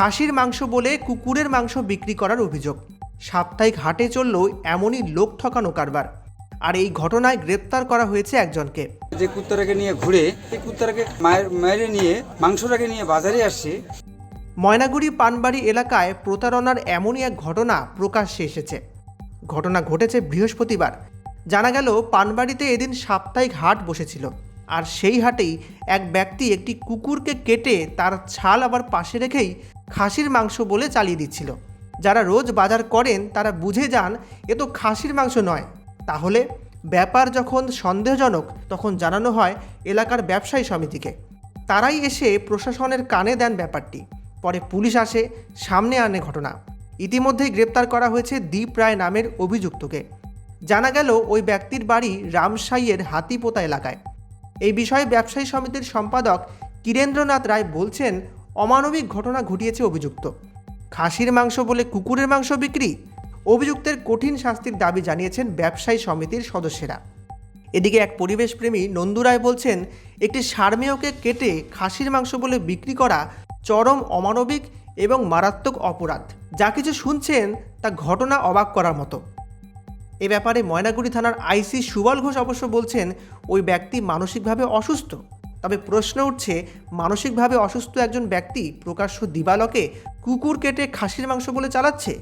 খাসির মাংস বলে কুকুরের মাংস বিক্রি করার অভিযোগ। সাপ্তাহিক হাটে চললেও এমনই লোক ঠকানো কারবার। আর এই ঘটনায় গ্রেপ্তার করা হয়েছে একজনকে। যে কুত্তাটাকে নিয়ে ঘুরে এই কুত্তাটাকে মায়ের মেরে নিয়ে মাংসটাকে নিয়ে বাজারে আসছে। ময়নাগুড়ি পানবাড়ি এলাকায় প্রতারণার এমনই এক ঘটনা প্রকাশ্যে এসেছে। ঘটনা ঘটেছে বৃহস্পতিবার। জানা গেল পানবাড়িতে এদিন সাপ্তাহিক হাট বসেছিল। আর সেই হাটেই এক ব্যক্তি একটি কুকুরকে কেটে তার ছাল আবার পাশে রেখেই খাসির মাংস বলে চালিয়ে দিচ্ছিল। যারা রোজ বাজার করেন, তারা বুঝে যান, এ তো খাসির মাংস নয়। তাহলে ব্যাপার যখন সন্দেহজনক, তখন জানানো হয় এলাকার ব্যবসায়ী সমিতিকে। তারাই এসে প্রশাসনের কানে দেন ব্যাপারটি। পরে পুলিশ আসে, সামনে আনে ঘটনা। ইতিমধ্যেই গ্রেপ্তার করা হয়েছে দীপ রায় নামের অভিযুক্তকে। জানা গেল, ওই ব্যক্তির বাড়ি রামসাইয়ের হাতিপোতা এলাকায়। এই বিষয়ে ব্যবসায়ী সমিতির সম্পাদক কিরেন্দ্রনাথ রায় বলছেন অমানবিক ঘটনা ঘটিয়েছে অভিযুক্ত। খাসির মাংস বলে কুকুরের মাংস বিক্রি? অভিযুক্তের কঠিন শাস্তির দাবি জানিয়েছেন ব্যবসায়ী সমিতির সদস্যরা। এদিকে এক পরিবেশপ্রেমী নন্দুরায় বলছেন, একটি সারমেয়কে কেটে খাসির মাংস বলে বিক্রি করা চরম অমানবিক এবং মারাত্মক অপরাধ। যা কিছু শুনছেন, তা ঘটনা অবাক করার মতো। এ ব্যাপারে ময়নাগুড়ি থানার আইসি সুবল ঘোষ অবশ্য বলছেন, ওই ব্যক্তি মানসিকভাবে অসুস্থ। তবে প্রশ্ন উঠছে, মানসিকভাবে অসুস্থ একজন ব্যক্তি প্রকাশ্য দিবালকে কুকুর কেটে খাসির মাংস বলে চালাচ্ছে?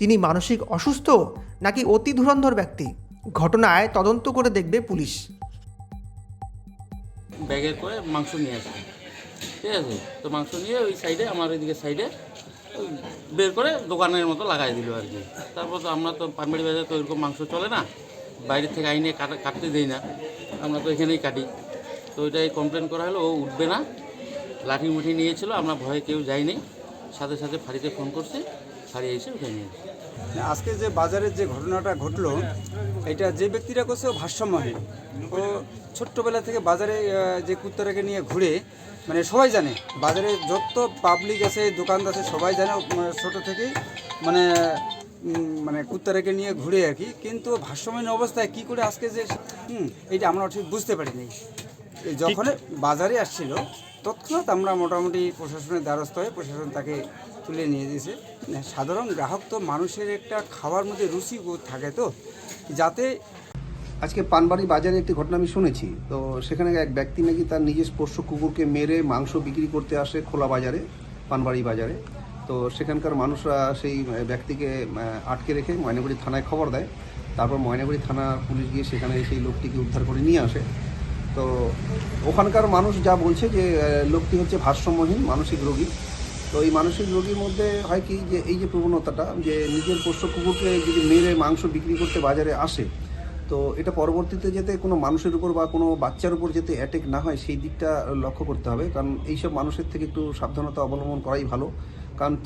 তিনি মানসিক অসুস্থ নাকি অতি ধুরন্ধর ব্যক্তি? ঘটনায় তদন্ত করে দেখবে পুলিশ। ব্যাগে করে মাংস নিয়ে আসে ঠিক আছে? তো মাংস নিয়ে ওই সাইডে আমার ওইদিকে সাইডে বের করে দোকানের মতো লাগাই দিল আর কি। তারপর তো আমরা তো পানবাড়ি বাজারে তো এরকম মাংস চলে না। বাইরে থেকে আইনে কাটা, কাটতে দেই না। আমরা তো এখানেই কাটি। তো ওইটাই কমপ্লেন করা হলো, ও উঠবে না। লাঠি মুঠি নিয়েছিল, আমরা ভয়ে কেউ যাইনি। সাথে সাথে ফাঁড়িতে ফোন করছে, ফাঁড়ি এসে উঠে নিয়ে। আজকে যে বাজারের যে ঘটনাটা ঘটলো, এটা যে ব্যক্তিরা করছে, ও ভারসাম্যহীন। ও ছোট্টবেলা থেকে বাজারে যে কুত্তাটাকে নিয়ে ঘুরে মানে সবাই জানে, বাজারে যত পাবলিক আছে, দোকানদার আছে, সবাই জানে মানে ছোট থেকেই মানে মানে কুত্তাটাকে নিয়ে ঘুরে আর কি। কিন্তু ভারসাম্যহীন অবস্থায় কি করে আজকে যে হুম, এটা আমরা ঠিক বুঝতে পারিনি। যখন বাজারে আসছিল, তৎক্ষণাৎ আমরা মোটামুটি প্রশাসনের দ্বারস্থ হয়ে প্রশাসন তাকে তুলে নিয়ে দিয়েছে সাধারণ গ্রাহক তো মানুষের একটা খাওয়ার মধ্যে রুচি থাকে তো, যাতে আজকে পানবাড়ি বাজারে একটি ঘটনা আমি শুনেছি, তো সেখানে এক ব্যক্তি নাকি তার নিজের পোষ্য কুকুরকে মেরে মাংস বিক্রি করতে আসে খোলা বাজারে, পানবাড়ি বাজারে। তো সেখানকার মানুষরা সেই ব্যক্তিকে আটকে রেখে ময়নাগুড়ি থানায় খবর দেয়। তারপর ময়নাগুড়ি থানা পুলিশ গিয়ে সেখানে সেই লোকটিকে উদ্ধার করে নিয়ে আসে। তো ওখানকার মানুষ যা বলছে যে লোকটি হচ্ছে ভারসাম্যহীন, মানসিক রোগী। তো এই মানসিক রোগীর মধ্যে হয় কি যে, এই যে প্রবণতাটা যে নিজের পোষ্য কুকুরকে যদি মেরে মাংস বিক্রি করতে বাজারে আসে, তো এটা পরবর্তীতে যাতে কোনো মানুষের উপর বা কোনো বাচ্চার উপর যাতে অ্যাটেক না হয়, সেই দিকটা লক্ষ্য করতে হবে। কারণ এইসব মানুষের থেকে একটু সাবধানতা অবলম্বন করাই ভালো। কারণ